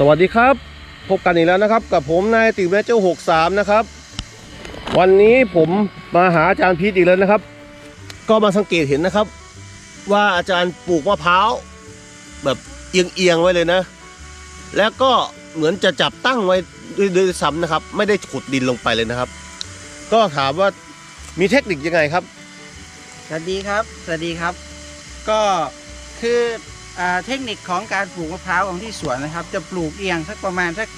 สวัสดีครับ พบกันอีกแล้วนะครับ กับผมนายติวแมเจ้า63นะครับ วันนี้ผมมาหาอาจารย์พีทอีกแล้วนะครับ ก็มาสังเกตเห็นนะครับ ว่าอาจารย์ปลูกมะพร้าวแบบเอียงๆไว้เลยนะ แล้วก็เหมือนจะจับตั้งไว้ด้วยด้วยซ้ำนะครับ ไม่ได้ขุดดินลงไปเลยนะครับ ก็ถามว่ามีเทคนิคยังไงครับ สวัสดีครับ สวัสดีครับ ก็คือ เทคนิคของการปลูกมะพร้าวของที่สวนนะครับ จะปลูกเอียงสักประมาณสัก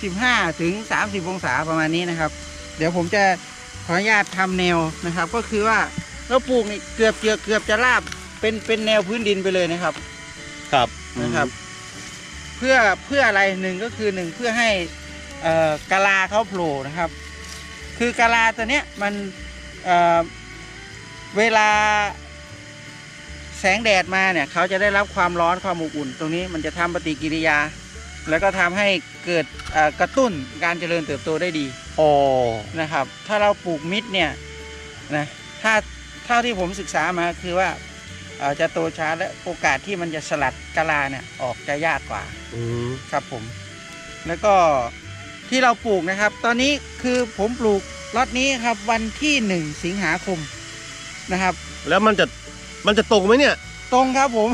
15 ถึง 30 องศาประมาณนี้นะครับ เดี๋ยวผมจะขออนุญาตทำแนวนะครับ ก็คือว่าเราปลูกนี่เกือบเกือบเกือบจะราบเป็นเป็นแนวพื้นดินไปเลยนะครับ ครับนะครับ เพื่อเพื่ออะไรหนึ่งก็คือหนึ่งเพื่อให้เอ่อกะลาเขาโผล่นะครับ คือกะลาตัวเนี้ยมันเอ่อเวลา แสงแดดมาเนี่ยเขาจะได้รับความร้อนความอบอุ่น ตรงนี้มันจะทำปฏิกิริยา แล้วก็ทำให้เกิดเอ่อกระตุ้นการเจริญเติบโตได้ดีอ๋อนะครับ ถ้าเราปลูกมิดเนี่ยนะถ้าเท่าที่ผมศึกษามาคือว่าเอ่อจะโตช้าและโอกาสที่มันจะสลัดกะลาเนี่ยออกจะยากกว่าอืมครับผม แล้วก็ที่เราปลูกนะครับ ตอนนี้คือผมปลูกล็อตนี้ครับวันที่หนึ่งสิงหาคมนะครับ แล้วมันจะ มันจะตรงไหมเนี่ย ตรงครับผม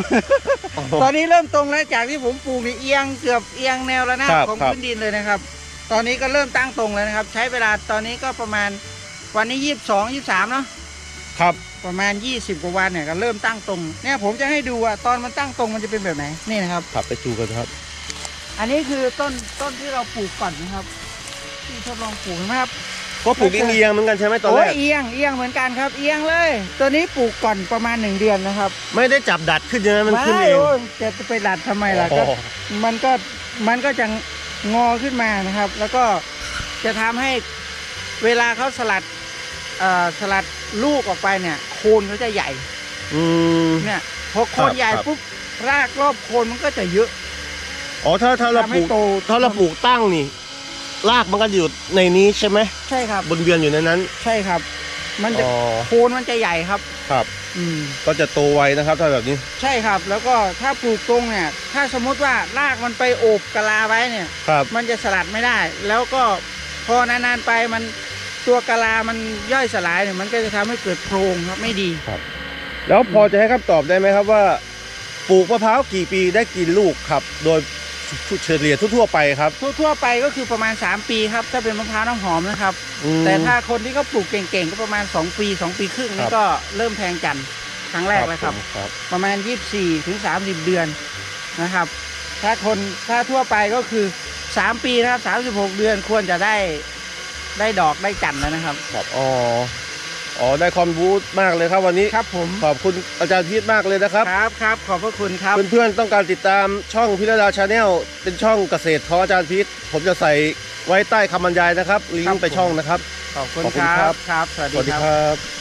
ตอนนี้เริ่มตรงแล้วจากที่ผมปลูกนี่เอียงเกือบเอียงแนวแล้วนะครับของครับ พื้นดินเลยนะครับ ตอนนี้ก็เริ่มตั้งตรงแล้วนะครับ ใช้เวลาตอนนี้ก็ประมาณวันนี้ยี่สิบสองยี่สามเนาะครับ ประมาณ 20กว่าวันเนี่ยก็เริ่มตั้งตรงเนี่ยผมจะให้ดูว่าตอนมันตั้งตรงมันจะเป็นแบบไหนนี่นะครับ ขับไปจูกันครับ อันนี้คือต้นต้นที่เราปลูกก่อนนะครับ ที่ทดลองปลูกเห็นไหมครับ ก็ปลูกเอียงๆเหมือนกันใช่ไหมตอนโอ้แรยกเอียงเอียงเหมือนกันครับ เอียงเลย ตัวนี้ปลูกก่อนประมาณหนึ่งเดือนนะครับไม่ได้จับดัดขึ้นใช่ไหมมันขึ้นไม่เอง โอ้ยจะไปหลัดทำไมล่ะก็อ๋อมันก็มันก็จะงอขึ้นมานะครับ แล้วก็จะทำให้เวลาเขาสลัดเอ่อสลัดลูกออกไปเนี่ยโคนเขาจะใหญ่ อืม เนี่ยพอโคครันบใหญ่ครับ ปุ๊บรากรอบโคนมันก็จะเยอะอ๋อถ้าถ้าเราทำปให้ลูกโตถ้าเราปลูกตั้งนี่ รากมันก็อยู่ในนี้ใช่ไหมใช่ครับ บนเวียนอยู่ในนั้น ใช่ครับ มันจะอ๋อโคนมันจะใหญ่ครับ ครับ อืม ก็จะโตไวนะครับ ถ้าแบบนี้ใช่ครับ แล้วก็ถ้าปลูกตรงเนี่ย ถ้าสมมุติว่ารากมันไปโอบกะลาไว้เนี่ย ครับ มันจะสลัดไม่ได้ แล้วก็พอนานๆไปมันตัวกะลา มันย่อยสลายเนี่ย มันก็จะทำให้เกิดโพรงครับไม่ดี แล้วพอจะให้คำตอบได้ไหมครับว่า ปลูกมะพร้าวกี่ปีได้กี่ลูกครับ โดย เฉลี่ยทั่วๆไปครับ ทั่วๆไปก็คือประมาณ 3 ปีครับ ถ้าเป็นมะพร้าวน้ำหอมนะครับ อืม แต่ถ้าคนที่เขาปลูกเก่งๆ ก็ประมาณ 2 ปี 2 ปีครึ่งครันี่บก็เริ่มแทงจันทร์ครั้งแรกแล้วครับ ผมครับ ประมาณ 24ถึง30 เดือนนะครับ ถ้าคนถ้าทั่วไปก็คือ 3 ปีนะครับ 36 เดือนควรจะได้ได้ดอกได้จันทร์แล้วนะครับ ครับอ๋อ อ๋อได้ความรู้มากเลยครับวันนี้ครับผมขอบคุณอาจารย์พีทมากเลยนะครับ ครับครับขอบพระคุณครับ เพื่อนๆต้องการติดตามช่องพิรดาชาแนลเป็นช่องเกษตรของอาจารย์พีทผมจะใส่ไว้ใต้คำบรรยายนะครับลิงครับก์ไปผมช่องนะครับ ขอบคุณขอบคุคณรัครับบครับ สวัสสดีวัสดีครับครับ